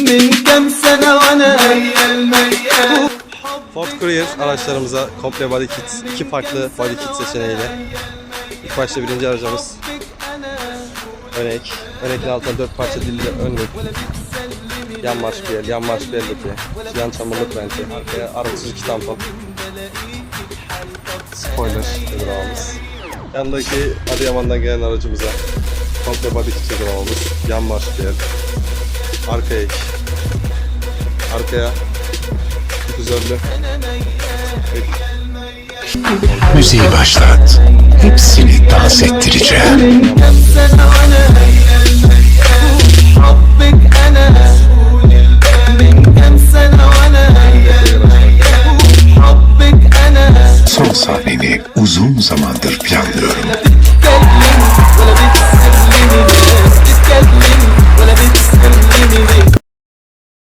Min kem sene ve Ford Courier araçlarımıza komple body kit, iki farklı body kit seçeneğiyle. İlk başta birinci aracımız ön ek. Ön altında dört parça dilli ön ek. Yan marş bir el, yan marş bir eldeki. Yan çamurluk bence. Arkaya arıtsız iki tampon. Spoiler uygulamamız. Yandaki Adıyaman'dan gelen aracımıza komple body kit uygulamamız. Yan marş bir el. Arkaya ek. Arkaya. Güzelle. Müziği başlat. Hepsini dans ettireceğim. Son sahneni uzun zamandır planlıyorum.